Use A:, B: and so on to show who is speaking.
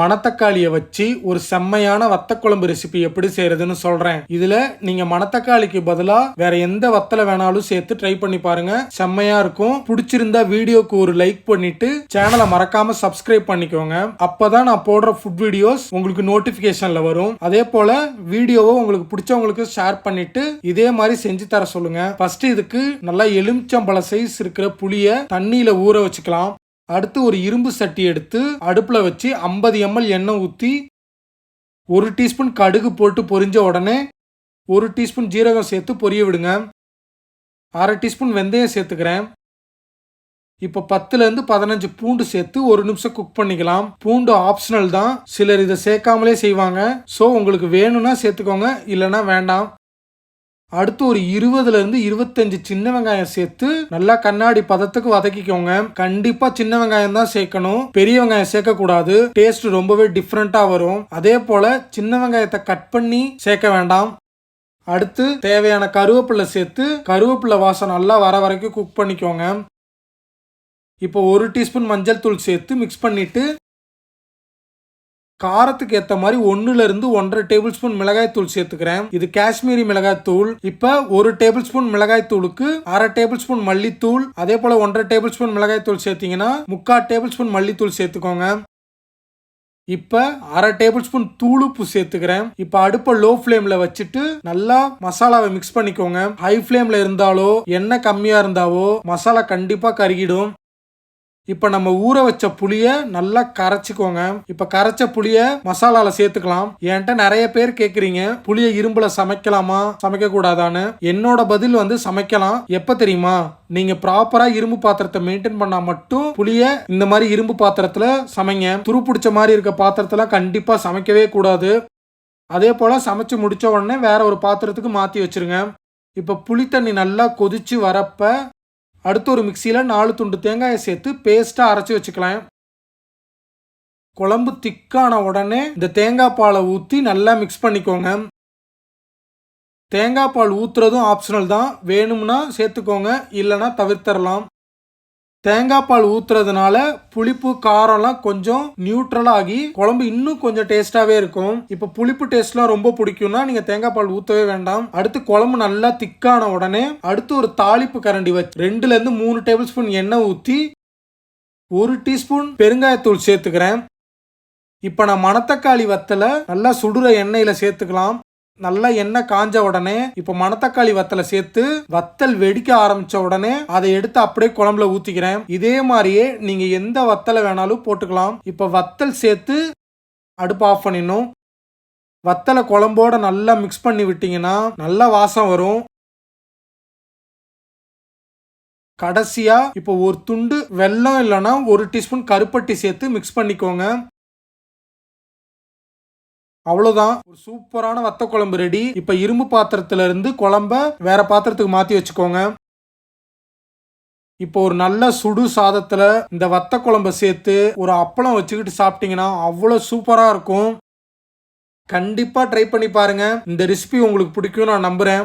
A: மணத்தக்காளியை வச்சு ஒரு செம்மையான வத்தக்குழம்பு ரெசிபி எப்படி செய்யறதுன்னு சொல்றேன். இதுல நீங்க மணத்தக்காளிக்கு பதிலா வேற எந்த வத்தலை வேணாலும் சேர்த்து ட்ரை பண்ணி பாருங்க. செம்மையா இருக்கும். பிடிச்சிருந்தா வீடியோக்கு ஒரு லைக் பண்ணிட்டு சேனலை மறக்காம சப்ஸ்கிரைப் பண்ணிக்கோங்க. அப்பதான் நான் போடுற ஃபுட் வீடியோஸ் உங்களுக்கு நோட்டிபிகேஷன்ல வரும். அதே போல வீடியோவை உங்களுக்கு பிடிச்சவங்களுக்கு ஷேர் பண்ணிட்டு இதே மாதிரி செஞ்சு தர சொல்லுங்க. ஃபர்ஸ்ட் இதுக்கு நல்லா எலுமிச்சம்பழ சைஸ் இருக்கிற புளிய தண்ணியில ஊற வச்சுக்கலாம். அடுத்து ஒரு இரும்பு சட்டி எடுத்து அடுப்பில் வச்சு ஐம்பது எம்எல் எண்ணெய் ஊற்றி ஒரு டீஸ்பூன் கடுகு போட்டு பொரிஞ்ச உடனே ஒரு டீஸ்பூன் ஜீரகம் சேர்த்து பொரிய விடுங்க. அரை டீஸ்பூன் வெந்தயம் சேர்த்துக்கிறேன். இப்போ பத்துலேருந்து பதினஞ்சு பூண்டு சேர்த்து ஒரு நிமிஷம் குக் பண்ணிக்கலாம். பூண்டு ஆப்ஷனல் தான். சிலர் இதை சேர்க்காமலே செய்வாங்க. ஸோ உங்களுக்கு வேணும்னா சேர்த்துக்கோங்க இல்லைனா வேண்டாம். அடுத்து ஒரு இருபதுல இருந்து இருபத்தஞ்சு சின்ன வெங்காயம் சேர்த்து நல்லா கண்ணாடி பதத்துக்கு வதக்கிக்கோங்க. கண்டிப்பா சின்ன வெங்காயம் தான் சேர்க்கணும். பெரிய வெங்காயம் சேர்க்க கூடாது. டேஸ்ட் ரொம்பவே டிஃப்ரெண்டா வரும். அதே போல சின்ன வெங்காயத்தை கட் பண்ணி சேர்க்க வேண்டாம். அடுத்து தேவையான கருவேப்பிலை சேர்த்து கருவேப்பிலை வாசம் நல்லா வர வரைக்கும் குக் பண்ணிக்கோங்க. இப்போ ஒரு டீஸ்பூன் மஞ்சள் தூள் சேர்த்து மிக்ஸ் பண்ணிட்டு காரத்துக்கு ஏற்ற மாதிரி ஒன்றுல இருந்து ஒன்றரை டேபிள் ஸ்பூன் மிளகாய் தூள் சேர்த்துக்கிறேன். இது காஷ்மீரி மிளகாய் தூள். இப்போ ஒரு டேபிள் ஸ்பூன் மிளகாய் தூளுக்கு அரை டேபிள் ஸ்பூன் மல்லித்தூள் அதே போல ஒன்றரை டேபிள் ஸ்பூன் மிளகாய் தூள் சேர்த்தீங்கன்னா முக்கால் டேபிள் ஸ்பூன் மல்லித்தூள் சேர்த்துக்கோங்க. இப்போ அரை டேபிள் ஸ்பூன் தூளுப்பு சேர்த்துக்கிறேன். இப்போ அடுப்பை லோ ஃப்ளேமில் வச்சுட்டு நல்லா மசாலாவை மிக்ஸ் பண்ணிக்கோங்க. ஹை ஃப்ளேமில் இருந்தாலோ எண்ணெய் கம்மியாக இருந்தாவோ மசாலா கண்டிப்பாக கருகிடும். இப்போ நம்ம ஊற வச்ச புளிய நல்லா கரைச்சிக்கோங்க. இப்போ கரைச்ச புளிய மசாலால சேர்த்துக்கலாம். என்கிட்ட நிறைய பேர் கேக்குறீங்க புளிய இரும்புல சமைக்கலாமா? சமைக்க கூடாதான்னு என்னோட பதில் வந்து சமைக்கலாம். எப்ப தெரியுமா? நீங்க ப்ராப்பரா இரும்பு பாத்திரத்தை மெயின்டைன் பண்ணா மட்டும் புளிய இந்த மாதிரி இரும்பு பாத்திரத்துல சமைங்க. துரு பிடிச்ச மாதிரி இருக்க பாத்திரத்துல கண்டிப்பா சமைக்கவே கூடாது. அதே போல சமைச்சு முடிச்ச உடனே வேற ஒரு பாத்திரத்துக்கு மாத்தி வச்சிருங்க. இப்போ புளி தண்ணி நல்லா கொதிச்சு வரப்ப அடுத்து ஒரு மிக்சியில் நாலு துண்டு தேங்காயை சேர்த்து பேஸ்ட்டாக அரைச்சி வச்சுக்கலாம். குழம்பு திக்கான உடனே இந்த தேங்காய் பாலை ஊற்றி நல்லா மிக்ஸ் பண்ணிக்கோங்க. தேங்காய் பால் ஊற்றுறதும் ஆப்ஷனல் தான். வேணும்னா சேர்த்துக்கோங்க இல்லைன்னா தவிர்த்தரலாம். தேங்காய் பால் ஊத்துறதுனால புளிப்பு காரம்லாம் கொஞ்சம் நியூட்ரல் ஆகி குழம்பு இன்னும் கொஞ்சம் டேஸ்டாவே இருக்கும். இப்போ புளிப்பு டேஸ்ட்லாம் ரொம்ப பிடிக்கும்னா நீங்க தேங்காய் பால் ஊத்தவே வேண்டாம். அடுத்து குழம்பு நல்லா திக்கான உடனே அடுத்து ஒரு தாளிப்பு கரண்டி வச்சு ரெண்டுல இருந்து மூணு டேபிள் ஸ்பூன் எண்ணெய் ஊற்றி ஒரு டீஸ்பூன் பெருங்காயத்தூள் சேர்த்துக்கிறேன். இப்போ நான் மணத்தக்காளி வத்தலை நல்லா சுடுற எண்ணெயில் சேர்த்துக்கலாம். நல்லா எண்ணெய் காஞ்ச உடனே இப்போ மணத்தக்காளி வத்தலை சேர்த்து வத்தல் வெடிக்க ஆரம்பிச்ச உடனே அதை எடுத்து அப்படியே குழம்புல ஊத்திக்கிறேன். இதே மாதிரியே நீங்க எந்த வத்தலை வேணாலும் போட்டுக்கலாம். இப்போ வத்தல் சேர்த்து அடுப்பு ஆஃப் பண்ணிடணும். வத்தலை குழம்போட நல்லா மிக்ஸ் பண்ணி விட்டீங்கன்னா நல்லா வாசம் வரும். கடைசியா இப்போ ஒரு துண்டு வெல்லம் இல்லைன்னா ஒரு டீஸ்பூன் கருப்பட்டி சேர்த்து மிக்ஸ் பண்ணிக்கோங்க. அவ்வளோதான் ஒரு சூப்பரான வத்த குழம்பு ரெடி இப்போ இரும்பு பாத்திரத்துல இருந்து குழம்ப வேற பாத்திரத்துக்கு மாற்றி வச்சுக்கோங்க. இப்போ ஒரு நல்ல சுடு சாதத்தில் இந்த வத்த குழம்ப சேர்த்து ஒரு அப்பளம் வச்சுக்கிட்டு சாப்பிட்டீங்கன்னா அவ்வளோ சூப்பராக இருக்கும். கண்டிப்பாக ட்ரை பண்ணி பாருங்க. இந்த ரெசிபி உங்களுக்கு பிடிக்கும் நான் நம்புகிறேன்